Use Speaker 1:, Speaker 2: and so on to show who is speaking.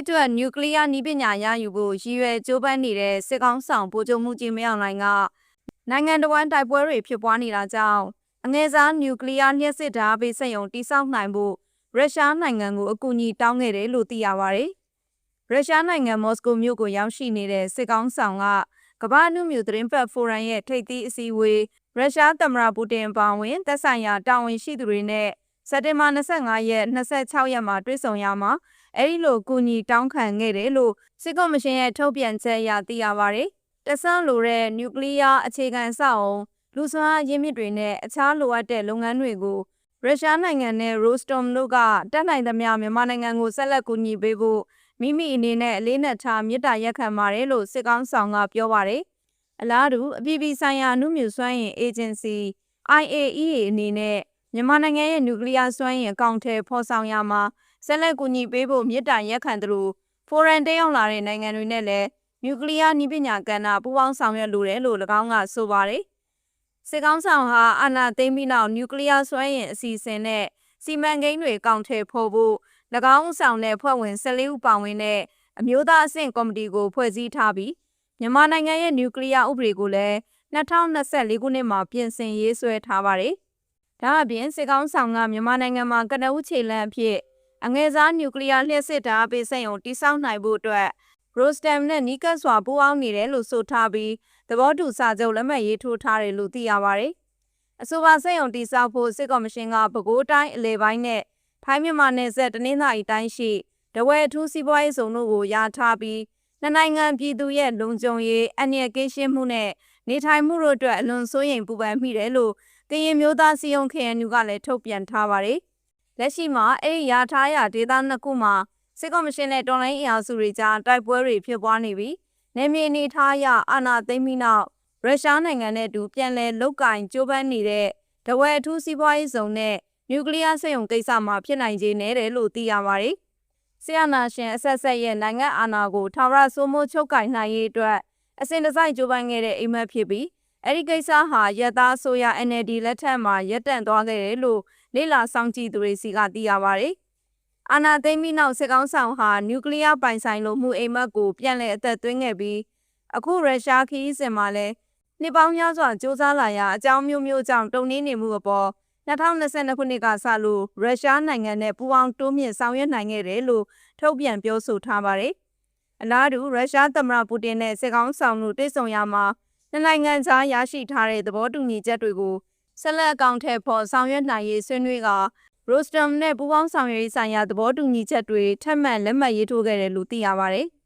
Speaker 1: အတွက်နျူကလ িয়ার နည်းပညာရယူဖို့ရည်ရွယ်ကြိုးပမ်းနေတဲ့စစ်ကောင်းဆောင်ဗိုလ်ချုပ်မှုကြီးမင်းအောင်လှိုင်ကနိုင်ငံတော်ဝန်တိုက်ပွဲတွေဖြစ်ပွားနေတာကြောင့်အငယ်စားနျူကလ িয়ার လျှက်စစ်ဓာတ်အားပေးစက်ရုံတိစောက်နိုင်ဖို့ရုရှားနိုင်ငံကိုအကူအညီတောင်းခဲ့တယ်လို့သိရပါတယ်။ရုရှားနိုင်ငံမော်စကိုမြို့ကိုရောက်ရှိနေတဲ့စစ်ကောင်းဆောင်ကကမ္ဘာအနုမြူသတင်းပတ်ဖိုရမ်ရဲ့ထိပ်သီးအစည်းအဝေးရုရှားသမ္မတပူတင်အပါအဝင်သက်ဆိုင်ရာတာဝန်ရှိသူတွေနဲ့ စက်တင်ဘာ25ရက်26ရက်မှာတွေ့ဆုံရမှာအဲဒီလိုကူညီတောင်းခံခဲ့တယ်လို့စစ်ကော်မရှင်ရဲ့ထုတ်ပြန်ချက်အရသိရပါတယ်။တဆန်းလိုတဲ့နျူကလ িয়ার အခြေခံအဆောက်အုံလူစွမ်းအားရင်းမြစ်တွေနဲ့အခြားလိုအပ်တဲ့လုပ်ငန်းတွေကိုရုရှားနိုင်ငံနဲ့ Rostom တို့ကတက်နိုင်သမျှမြန်မာနိုင်ငံကိုဆက်လက်ကူညီပေးဖို့မိမိအနေနဲ့အလေးနက်ထားမြစ်တာရက်ခံပါတယ်လို့စစ်ကောင်းဆောင်ကပြောပါတယ်။အလားတူအပြည်ပြည်ဆိုင်ရာအမှုမြူစွမ်းအင်အေဂျင်စီ IAEA အနေနဲ့ မြန်မာနိုင်ငံရဲ့နျူကလ িয়ার စွမ်းအင်အကောင့်ထဲဖော်ဆောင်ရမှာဆက်လက်ကူညီပေးဖို့မြစ်တာရက်ခံသလိုဖိုရန်တက်ရောက်လာတဲ့နိုင်ငံတွေနဲ့လည်းနျူကလ িয়ার နည်းပညာကဏ္ဍပူးပေါင်းဆောင်ရွက်လိုတယ်လို့၎င်းကဆိုပါတယ်။စစ်ကောင်းဆောင်ဟာအာဏာသိမ်းပြီးနောက်နျူကလ িয়ার စွမ်းအင်အစီအစဉ်နဲ့စီမံကိန်းတွေအကောင့်ထဲဖော်ဖို့၎င်းဆောင်တဲ့ဖွဲ့ဝင်14ဦးပါဝင်တဲ့အမျိုးသားအဆင့်ကော်မတီကိုဖွဲ့စည်းထားပြီးမြန်မာနိုင်ငံရဲ့နျူကလ িয়ার ဥပဒေကိုလည်း2024ခုနှစ်မှာပြင်ဆင်ရေးဆွဲထားပါတယ်။ ဒါအပြင်စစ်ကောင်းဆောင်ကမြန်မာနိုင်ငံမှာကနဦးခြေလှမ်းအဖြစ်အငယ်စားနျူကလ িয়ার လျှက်စစ်ဓာတ်ပေးစက်ရုံတိစောက်နိုင်ဖို့အတွက်ရိုစတမ်နဲ့နီးကပ်စွာပူးပေါင်းနေတယ်လို့ဆိုထားပြီးသဘောတူစာချုပ်လက်မှတ်ရေးထိုးထားတယ်လို့သိရပါတယ်။အဆိုပါစက်ရုံတိစောက်ဖို့စစ်ကော်မရှင်ကပဲခူးတိုင်းအလဲပိုင်းနဲ့ထိုင်းမြန်မာနယ်စပ်တနင်္သာရီတိုင်းရှိတဝဲအထူးစီးပွားရေးဇုံတို့ကိုယာထားပြီး နှစ်နိုင်ငံပြည်သူရဲ့လုံခြုံရေးအန္တရာယ်ကင်းရှင်းမှုနဲ့နေထိုင်မှုတို့အတွက်အလွန်စိုးရိမ်ပူပန်မိတယ်လို့ကရင်မျိုးသားစီယုံ KNU ကလည်းထုတ်ပြန်ထားပါတယ်။လက်ရှိမှာအဲ့ဒီယာထားရာဒေသနှစ်ခုမှာစစ်ကော်မရှင်နဲ့တော်လိုင်းအင်အားစုတွေကြားတိုက်ပွဲတွေဖြစ်ပွားနေပြီးနေမြေအနေထားအရအာဏာသိမ်းပြီးနောက်ရုရှားနိုင်ငံနဲ့အတူပြန်လည်လုတ်ကင်ကြိုးပမ်းနေတဲ့တဝဲအထူးစီးပွားရေးဇုံနဲ့နျူကလ িয়ার စက်ရုံကိစ္စမှာဖြစ်နိုင်ခြေနဲ့တယ်လို့သိရပါတယ်။ ဆီယနာရှင်အဆက်ဆက်ရဲ့နိုင်ငံအာဏာကိုထာဝရစိုးမိုးချုပ်ကင်နိုင်ရေးအတွက်အစဉ်တစိုက်ကြိုးပမ်းခဲ့တဲ့အိမ်မက်ဖြစ်ပြီးအဲ့ဒီကိစ္စဟာရတသားဆိုရ NLD လက်ထက်မှာရပ်တန့်သွားခဲ့တယ်လို့လေလာဆောင်ကြည့်သူတွေစီကသိရပါတယ်။အာနာသိမ်းပြီးနောက်စစ်ကောင်းဆောင်ဟာနျူကလ িয়ার ပိုင်ဆိုင်လိုမှုအိမ်မက်ကိုပြန်လည်အသက်သွင်းခဲ့ပြီးအခုရုရှားခီးစင်မှာလည်းနှစ်ပေါင်းများစွာစ조사လာရာအကြောင်းမျိုးမျိုးကြောင့်တုံ့နှင်းနေမှုအပေါ် 2022ခုနှစ်ကစလို့ရုရှားနိုင်ငံနဲ့ပူးပေါင်းတိုးမြင့်ဆောင်ရွက်နိုင်ခဲ့တယ်လို့ထုတ်ပြန်ပြောဆိုထားပါတယ်။အလားတူရုရှားသမ္မတပူတင်နဲ့စစ်ကောင်းဆောင်တို့တွေ့ဆုံရမှာနှစ်နိုင်ငံကြားရရှိထားတဲ့သဘောတူညီချက်တွေကိုဆက်လက်အကောင့်ထဲပေါ်ဆောင်ရွက်နိုင်ရေးဆွေးနွေးကရိုစတမ်နဲ့ပူးပေါင်းဆောင်ရွက်ရေးဆိုင်ရာသဘောတူညီချက်တွေထပ်မံလက်မှတ်ရေးထိုးခဲ့တယ်လို့သိရပါတယ်။